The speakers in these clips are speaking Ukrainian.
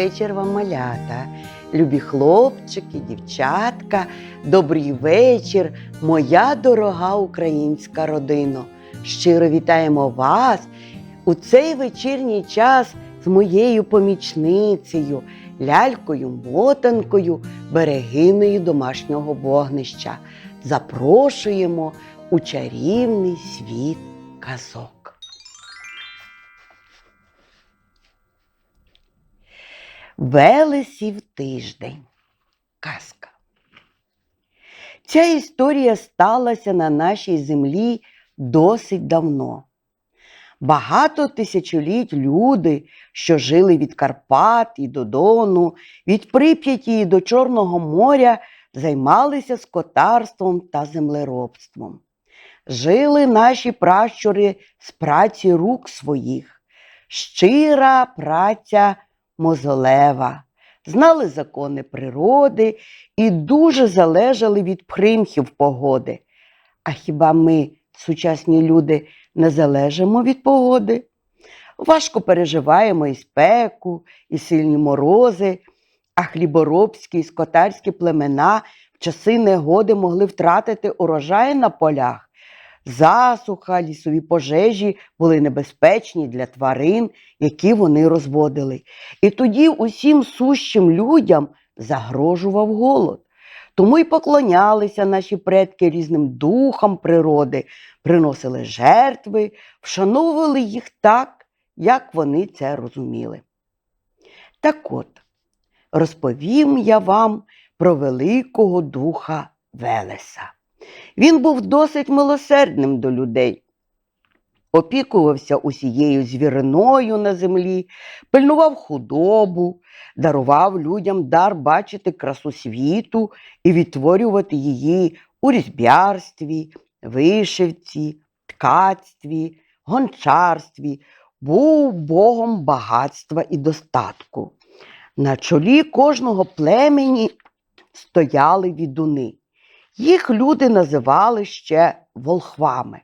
Вечір вам, малята, любі хлопчики, дівчатка, добрий вечір, моя дорога українська родино. Щиро вітаємо вас у цей вечірній час з моєю помічницею, лялькою, мотанкою, берегиною домашнього вогнища. Запрошуємо у чарівний світ казок. Велесів тиждень. Казка. Ця історія сталася на нашій землі досить давно. Багато тисячоліть люди, що жили від Карпат і до Дону, від Прип'яті і до Чорного моря, займалися скотарством та землеробством. Жили наші пращури з праці рук своїх, щира праця мозолева, знали закони природи і дуже залежали від примхів погоди. А хіба ми, сучасні люди, не залежимо від погоди? Важко переживаємо і спеку, і сильні морози, а хліборобські і скотарські племена в часи негоди могли втратити урожай на полях. Засуха, лісові пожежі були небезпечні для тварин, які вони розводили. І тоді усім сущим людям загрожував голод. Тому й поклонялися наші предки різним духам природи, приносили жертви, вшановували їх так, як вони це розуміли. Так от, розповім я вам про великого духа Велеса. Він був досить милосердним до людей, опікувався усією звіриною на землі, пильнував худобу, дарував людям дар бачити красу світу і відтворювати її у різьбярстві, вишивці, ткацтві, гончарстві, був богом багатства і достатку. На чолі кожного племені стояли відуни. Їх люди називали ще волхвами,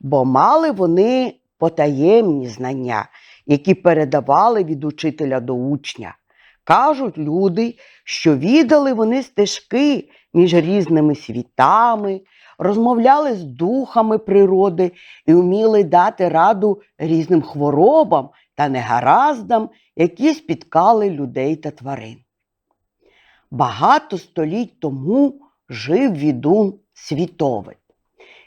бо мали вони потаємні знання, які передавали від учителя до учня. Кажуть люди, що відали вони стежки між різними світами, розмовляли з духами природи і вміли дати раду різним хворобам та негараздам, які спіткали людей та тварин. Багато століть тому жив відун світовий.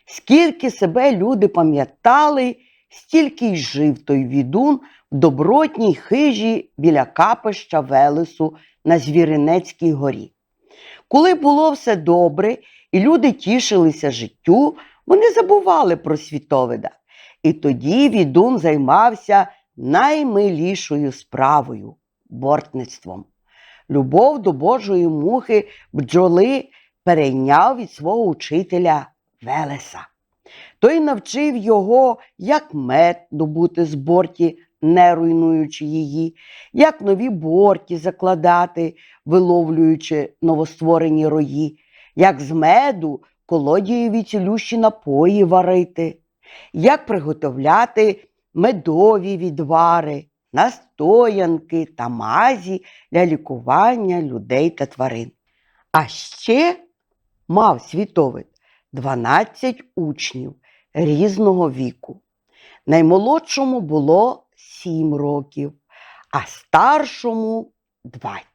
Скільки себе люди пам'ятали, стільки й жив той відун в добротній хижі біля капища Велесу на Звіринецькій горі. Коли було все добре і люди тішилися життю, вони забували про світовида. І тоді відун займався наймилішою справою бортництвом. Любов до Божої мухи бджоли перейняв від свого учителя Велеса. Той навчив його, як мед добути з борті, не руйнуючи її, як нові борті закладати, виловлюючи новостворені рої, як з меду колодієві цілющі напої варити, як приготовляти медові відвари, настоянки та мазі для лікування людей та тварин. А ще мав світовид 12 учнів різного віку. Наймолодшому було 7 років, а старшому 20.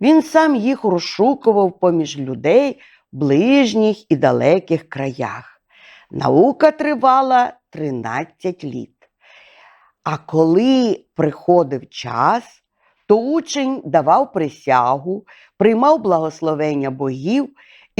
Він сам їх розшукував поміж людей в ближніх і далеких краях. Наука тривала 13 літ. А коли приходив час, то учень давав присягу, приймав благословення богів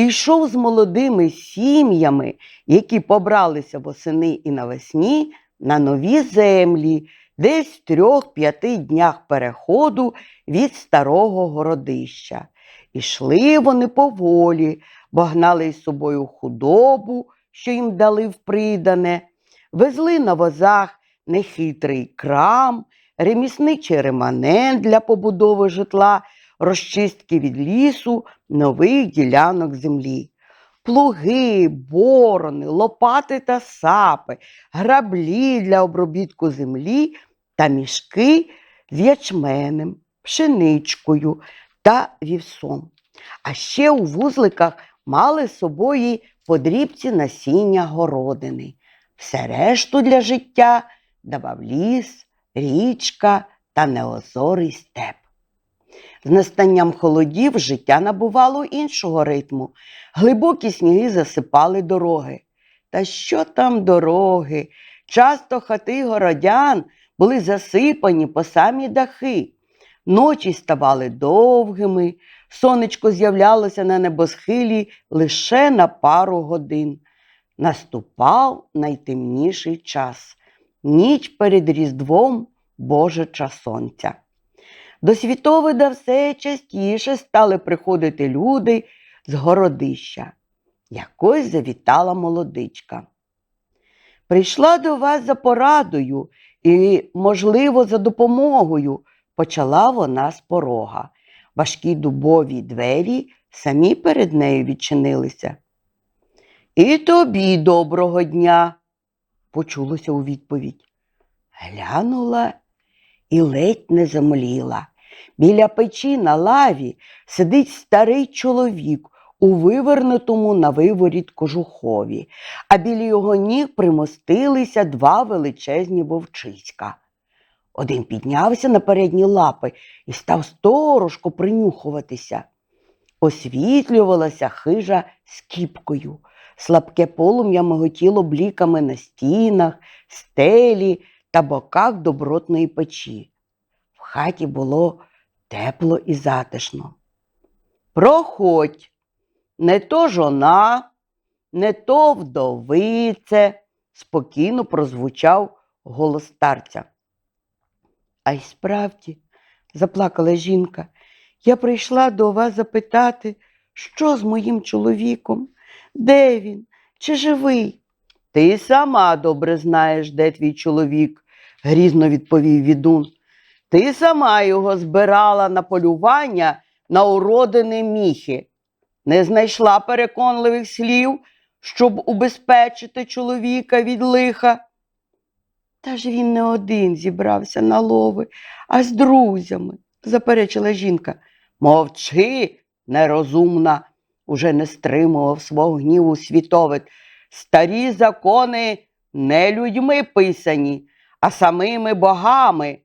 йшов з молодими сім'ями, які побралися восени і навесні, на нові землі, десь в трьох-п'яти днях переходу від старого городища. Ішли вони поволі, бо гнали із собою худобу, що їм дали в придане, везли на возах нехитрий крам, ремісничий реманент для побудови житла, розчистки від лісу, нових ділянок землі. Плуги, борони, лопати та сапи, граблі для обробітку землі та мішки з ячменем, пшеничкою та вівсом. А ще у вузликах мали з собою подрібці насіння городини. Все решту для життя давав ліс, річка та неозорий степ. З настанням холодів життя набувало іншого ритму. Глибокі сніги засипали дороги. Та що там дороги? Часто хати городян були засипані по самі дахи. Ночі ставали довгими, сонечко з'являлося на небосхилі лише на пару годин. Наступав найтемніший час ніч перед Різдвом Божича Сонця. До світовида все частіше стали приходити люди з городища. Якось завітала молодичка. Прийшла до вас за порадою і, можливо, за допомогою, почала вона з порога. Важкі дубові двері самі перед нею відчинилися. І тобі доброго дня, почулося у відповідь. Глянула і ледь не замліла. Біля печі на лаві сидить старий чоловік у вивернутому на виворіт кожухові, а біля його ніг примостилися два величезні вовчиська. Один піднявся на передні лапи і став сторожко принюхуватися. Освітлювалася хижа скіпкою. Слабке полум'я миготіло бліками на стінах, стелі та боках добротної печі. В хаті було тепло і затишно. Проходь, не то жона, не то вдовице, спокійно прозвучав голос старця. А й справді, заплакала жінка, я прийшла до вас запитати, що з моїм чоловіком, де він, чи живий? Ти сама добре знаєш, де твій чоловік, грізно відповів відун. Ти сама його збирала на полювання на уродини міхи. Не знайшла переконливих слів, щоб убезпечити чоловіка від лиха. Та ж він не один зібрався на лови, а з друзями, заперечила жінка. Мовчи, нерозумна, уже не стримував свого гніву світовид. Старі закони не людьми писані, а самими богами,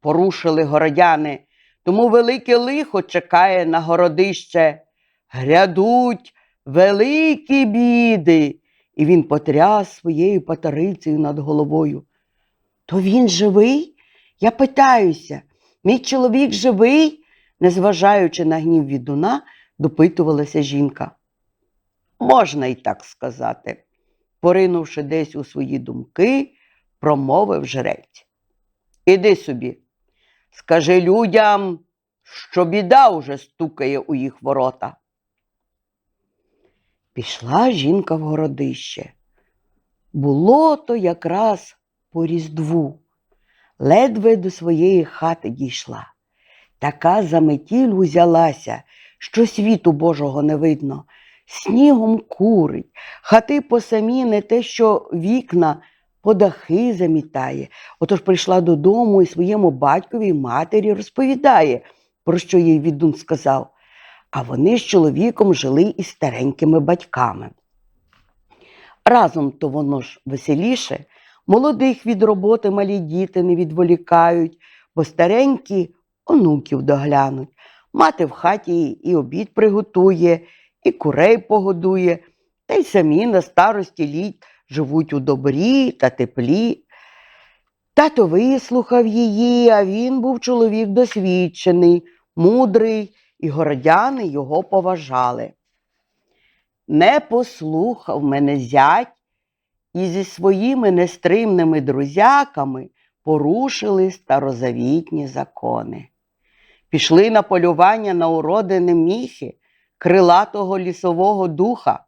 порушили городяни. Тому велике лихо чекає на городище. Грядуть великі біди. І він потряс своєю патерицею над головою. То він живий? Я питаюся, мій чоловік живий? незважаючи на гнів відуна, допитувалася жінка. Можна й так сказати, поринувши десь у свої думки, промовив жрець. Іди собі, скажи людям, що біда уже стукає у їх ворота. Пішла жінка в городище. Було то якраз по різдву, ледве до своєї хати дійшла. Така заметіль узялася, що світу Божого не видно. Снігом курить, хати по самі не те, що вікна по дахи замітає. Отож прийшла додому і своєму батькові й матері розповідає, про що їй відун сказав. А вони з чоловіком жили із старенькими батьками. Разом то воно ж веселіше, молодих від роботи малі діти не відволікають, бо старенькі онуків доглянуть. Мати в хаті і обід приготує, і курей погодує, та й самі на старості літ живуть у добрі та теплі. Тато вислухав її, а він був чоловік досвідчений, мудрий, і городяни його поважали. Не послухав мене зять і зі своїми нестримними друзяками порушили старозавітні закони. Пішли на полювання на уродини міхи, крилатого лісового духа.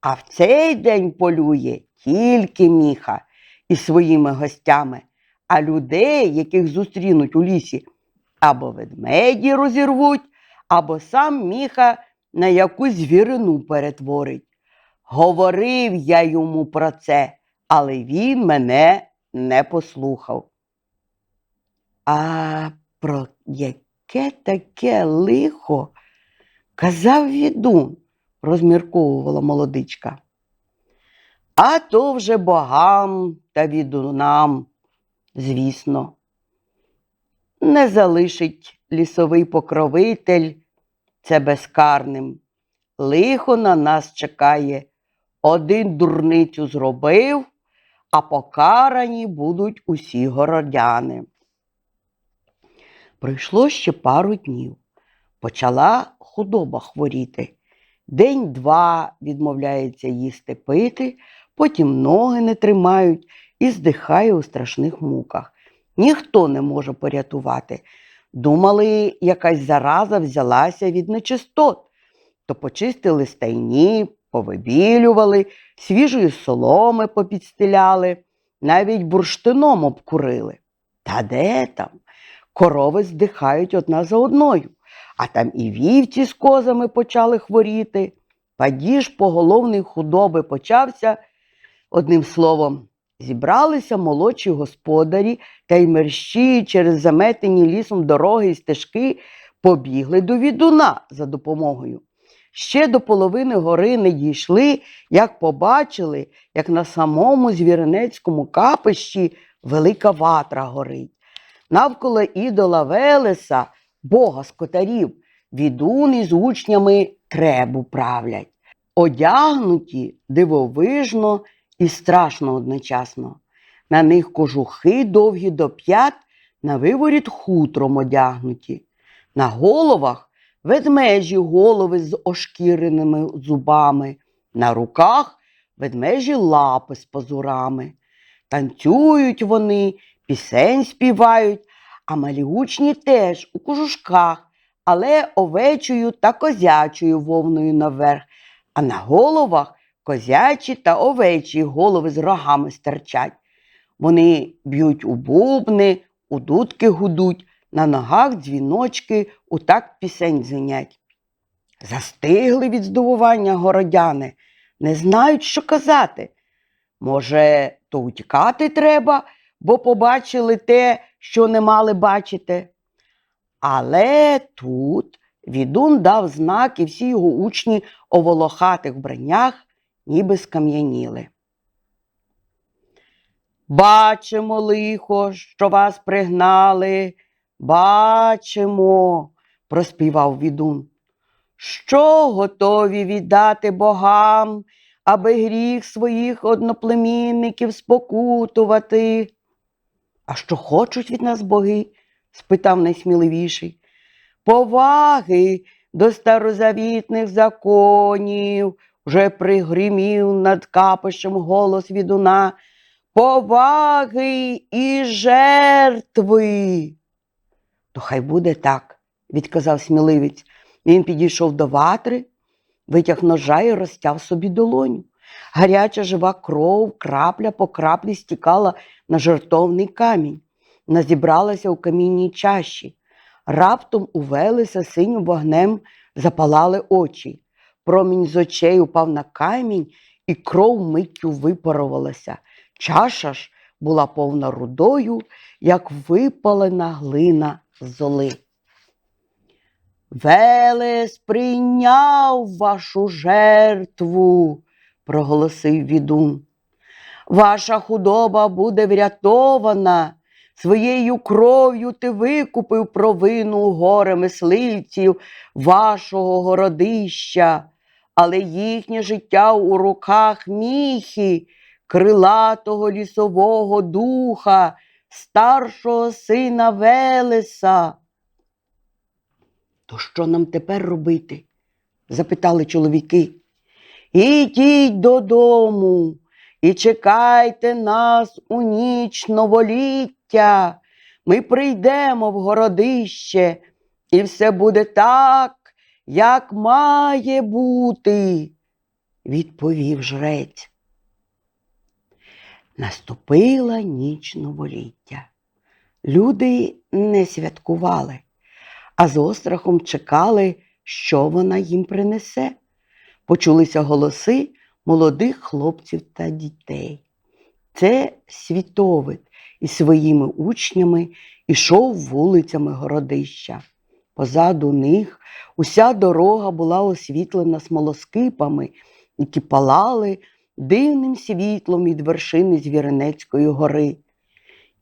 А в цей день полює тільки міха із своїми гостями, а людей, яких зустрінуть у лісі, або ведмеді розірвуть, або сам міха на якусь звірину перетворить. Говорив я йому про це, але він мене не послухав. А про яке таке лихо казав відун, розмірковувала молодичка. А то вже богам та відунам, звісно. Не залишить лісовий покровитель це безкарним. Лихо на нас чекає. Один дурницю зробив, а покарані будуть усі городяни. Пройшло ще пару днів. Почала худоба хворіти. День-два відмовляється їсти пити, потім ноги не тримають і здихає у страшних муках. Ніхто не може порятувати. Думали, якась зараза взялася від нечистот, то почистили стайні, повибілювали, свіжої соломи попідстеляли, навіть бурштином обкурили. Та де там? Корови здихають одна за одною, а там і вівці з козами почали хворіти. Падіж поголовний худоби почався. Одним словом, зібралися молодші господарі та й мерщі через заметені лісом дороги і стежки побігли до відуна за допомогою. Ще до половини гори не дійшли, як побачили, як на самому звіринецькому капищі велика ватра горить. Навколо ідола Велеса, бога скотарів, відун із учнями требу правлять. Одягнуті дивовижно і страшно одночасно. На них кожухи довгі до п'ят, на виворіт хутром одягнуті. На головах ведмежі голови з ошкіреними зубами, на руках ведмежі лапи з пазурами. Танцюють вони, пісень співають, а малі учні теж у кожушках, але овечою та козячою вовною наверх, а на головах козячі та овечі голови з рогами стирчать. Вони б'ють у бубни, у дудки гудуть, на ногах дзвіночки у так пісень звенять. Застигли від здивування городяни, не знають, що казати. Може, то утікати треба, бо побачили те, що не мали бачити. Але тут відун дав знак, і всі його учні у волохатих вбраннях ніби скам'яніли. Бачимо, лихо, що вас пригнали. Бачимо, проспівав відун. Що готові віддати богам, аби гріх своїх одноплемінників спокутувати? А що хочуть від нас боги? спитав найсміливіший. Поваги до старозавітних законів, вже пригримів над капищем голос відуна. Поваги і жертви. То хай буде так, відказав сміливець. Він підійшов до ватри, витяг ножа і розтяв собі долоню. Гаряча жива кров, крапля по краплі стікала на жертовний камінь, назібралася у камінній чаші. Раптом у Велеса синім вогнем запалали очі. Промінь з очей упав на камінь, і кров миттю випарувалася. Чаша ж була повна рудою, як випалена глина золи. Велес прийняв вашу жертву, проголосив відун. Ваша худоба буде врятована. Своєю кров'ю ти викупив провину горе мисливців вашого городища, але їхнє життя у руках міхи, крилатого лісового духа, старшого сина Велеса. То що нам тепер робити? запитали чоловіки. Ідіть додому і чекайте нас у ніч новоліття. Ми прийдемо в городище, і все буде так, як має бути, відповів жрець. Наступила ніч новоліття. Люди не святкували, а з острахом чекали, що вона їм принесе. Почулися голоси молодих хлопців та дітей. Це світовид із своїми учнями ішов вулицями городища. Позаду них уся дорога була освітлена смолоскипами, які палали дивним світлом від вершини Звіринецької гори.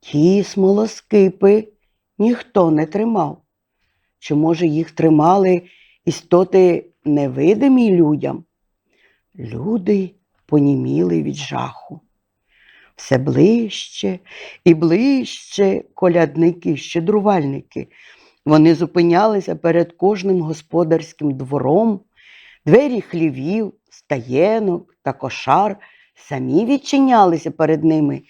Ті смолоскипи ніхто не тримав. Чи, може, їх тримали істоти невидимі людям? Люди поніміли від жаху. Все ближче і ближче колядники, щедрувальники. Вони зупинялися перед кожним господарським двором, двері хлівів, стаєнок та кошар самі відчинялися перед ними.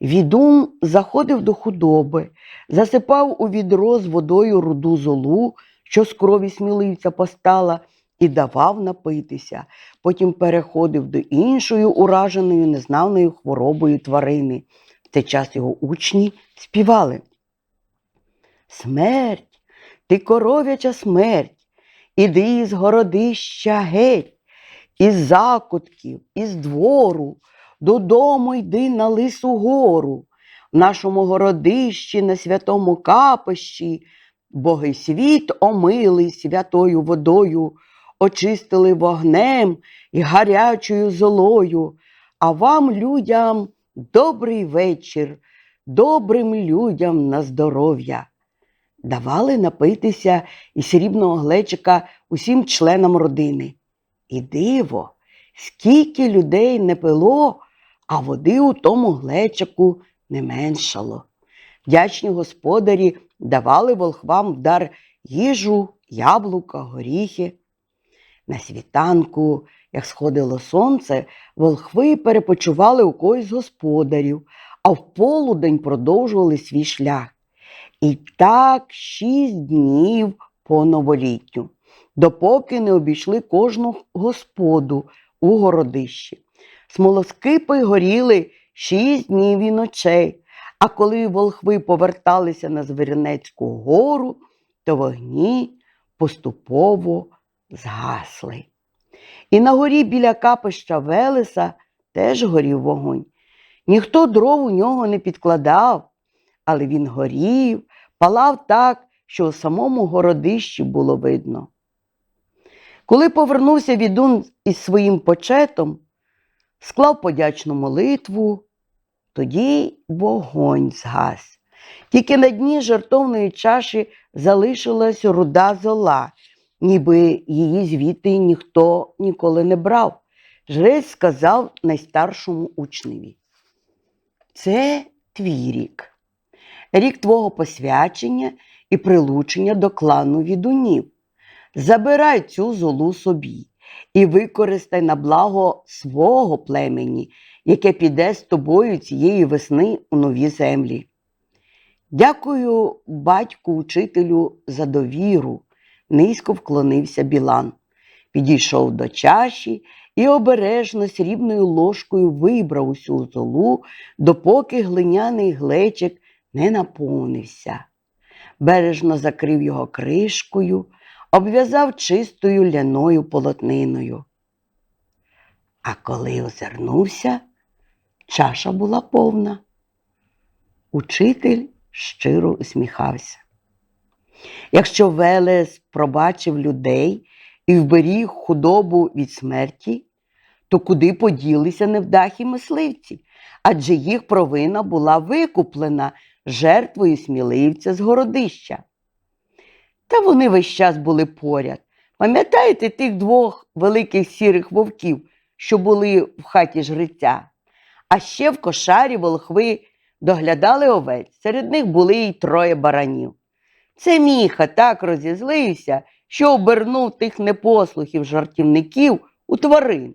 Відун заходив до худоби, засипав у відро з водою руду золу, що з крові сміливця постала, і давав напитися. Потім переходив до іншої ураженої незнаною хворобою тварини. В цей час його учні співали. Смерть, ти коров'яча смерть, іди із городища геть, із закутків, із двору, додому йди на лису гору. В нашому городищі на святому капищі боги світ омили святою водою, очистили вогнем і гарячою золою. А вам, людям, добрий вечір, добрим людям на здоров'я. Давали напитися із срібного глечика усім членам родини. І диво, скільки людей не пило, а води у тому глечику не меншало. Вдячні господарі давали волхвам в дар їжу, яблука, горіхи. На світанку, як сходило сонце, волхви перепочивали у когось господарів, а в полудень продовжували свій шлях. І так шість днів по новоліттю, допоки не обійшли кожну господу у городищі. Смолоскипи горіли шість днів і ночей, а коли волхви поверталися на Звіринецьку гору, то вогні поступово згасли. І на горі біля капища Велеса теж горів вогонь. Ніхто дров у нього не підкладав, але він горів, палав так, що у самому городищі було видно. Коли повернувся відун із своїм почетом, склав подячну молитву, тоді вогонь згас. Тільки на дні жертовної чаші залишилась руда зола, ніби її звідти ніхто ніколи не брав. Жрець сказав найстаршому учневі. Це твій рік, рік твого посвячення і прилучення до клану відунів. Забирай цю золу собі і використай на благо свого племені, яке піде з тобою цієї весни у нові землі. Дякую, батьку, учителю, за довіру, низько вклонився Білан. Підійшов до чаші і обережно срібною ложкою вибрав усю золу, допоки глиняний глечик не наповнився. Бережно закрив його кришкою, обв'язав чистою ляною полотниною. А коли озирнувся, чаша була повна. Учитель щиро усміхався. Якщо Велес пробачив людей і вберіг худобу від смерті, то куди поділися невдахі мисливці? Адже їх провина була викуплена жертвою сміливця з городища. Та вони весь час були поряд. Пам'ятаєте тих двох великих сірих вовків, що були в хаті жриця? А ще в кошарі волхви доглядали овець, серед них були й троє баранів. Це міха так розізлився, що обернув тих непослухів жартівників у тварин.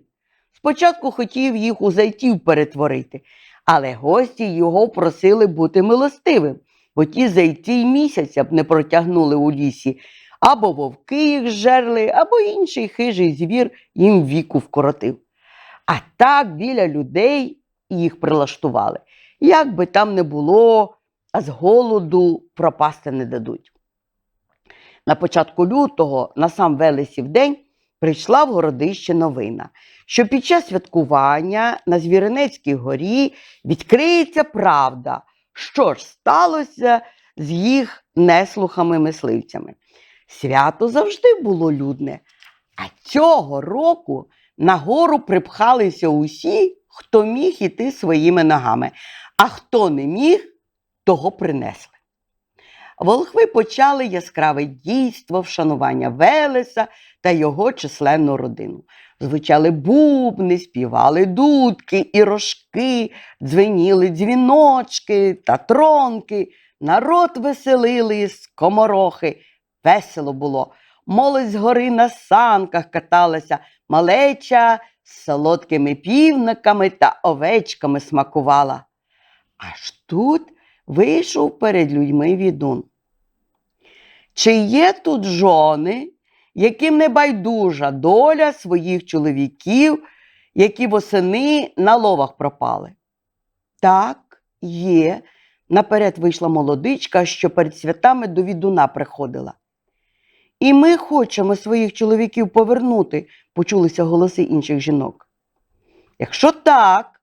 Спочатку хотів їх у зайців перетворити, але гості його просили бути милостивим, бо ті зайці й місяця б не протягнули у лісі, або вовки їх жерли, або інший хижий звір їм віку вкоротив. А так біля людей їх прилаштували. Як би там не було, а з голоду пропасти не дадуть. На початку лютого, на сам Велесів день, прийшла в городище новина, що під час святкування на Звіринецькій горі відкриється правда що ж сталося з їх неслухами мисливцями. Свято завжди було людне, а цього року на гору припхалися усі, хто міг іти своїми ногами, а хто не міг, того принесли. Волхви почали яскраве дійство вшанування Велеса та його численну родину. Звучали бубни, співали дудки і рожки, дзвеніли дзвіночки та тронки. Народ веселили з коморохи. Весело було. Молодь з гори на санках каталася, малеча з солодкими півниками та овечками смакувала. Аж тут вийшов перед людьми відун. Чи є тут жони, яким не байдужа доля своїх чоловіків, які восени на ловах пропали? Так, є. Наперед вийшла молодичка, що перед святами до відуна приходила. І ми хочемо своїх чоловіків повернути, почулися голоси інших жінок. Якщо так,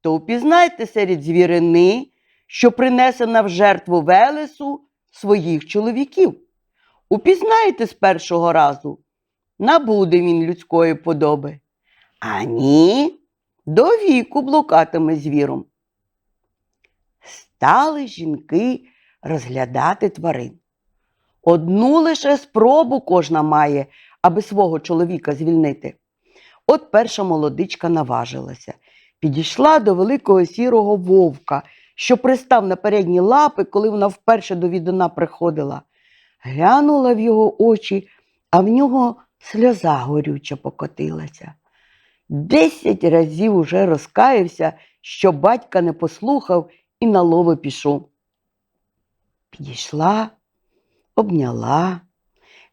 то упізнайте серед звірини, що принесена в жертву Велесу своїх чоловіків. Упізнаєте з першого разу, набуде він людської подоби. А ні, до віку блукатиме звіром. Стали жінки розглядати тварин. Одну лише спробу кожна має, аби свого чоловіка звільнити. От перша молодичка наважилася, підійшла до великого сірого вовка, що пристав на передні лапи, коли вона вперше до відуна приходила. Глянула в його очі, а в нього сльоза горюча покотилася. Десять разів уже розкаявся, що батька не послухав і на лови пішов. Підійшла, обняла,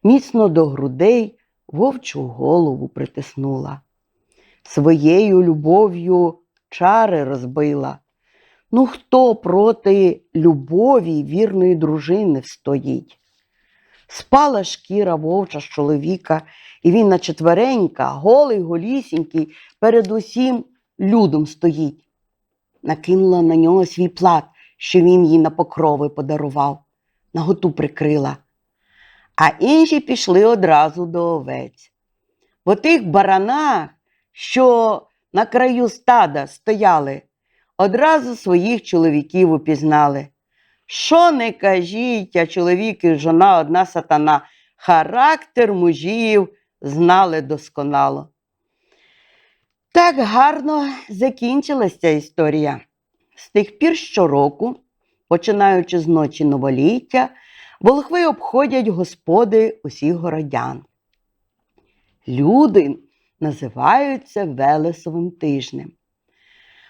міцно до грудей вовчу голову притиснула. Своєю любов'ю чари розбила. Ну, хто проти любові вірної дружини встоїть? Спала шкіра вовча з чоловіка, і він на четверенька, голий, голісінький, перед усім людом стоїть. Накинула на нього свій плат, що він їй на покрови подарував, наготу прикрила. А інші пішли одразу до овець. Бо тих баранах, що на краю стада стояли, одразу своїх чоловіків упізнали. Що не кажіть, а чоловік і жона одна сатана, характер мужів знали досконало. Так гарно закінчилась ця історія. З тих пір щороку, починаючи з ночі новоліття, волхви обходять господи усіх городян. Люди називаються Велесовим тижнем.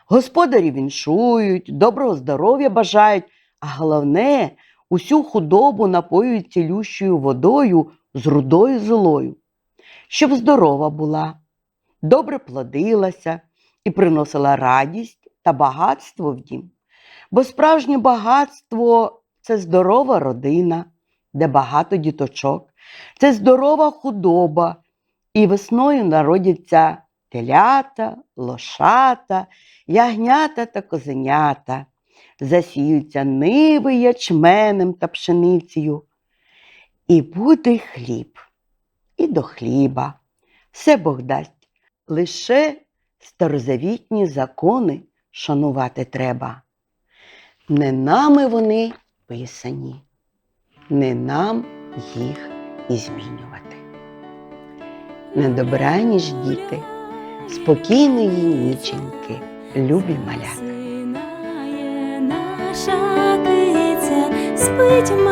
Господарі віншують, доброго здоров'я бажають, а головне, усю худобу напоюють цілющою водою з рудою золою, щоб здорова була, добре плодилася і приносила радість та багатство в дім. Бо справжнє багатство це здорова родина, де багато діточок, це здорова худоба, і весною народяться телята, лошата, ягнята та козенята засіються ниви ячменем та пшеницею. І буде хліб, і до хліба. Все Бог дасть. Лише старозавітні закони шанувати треба. Не нами вони писані, не нам їх і змінювати. На добраніч, діти, спокійної ніченьки, любі малята. Наша киця, спить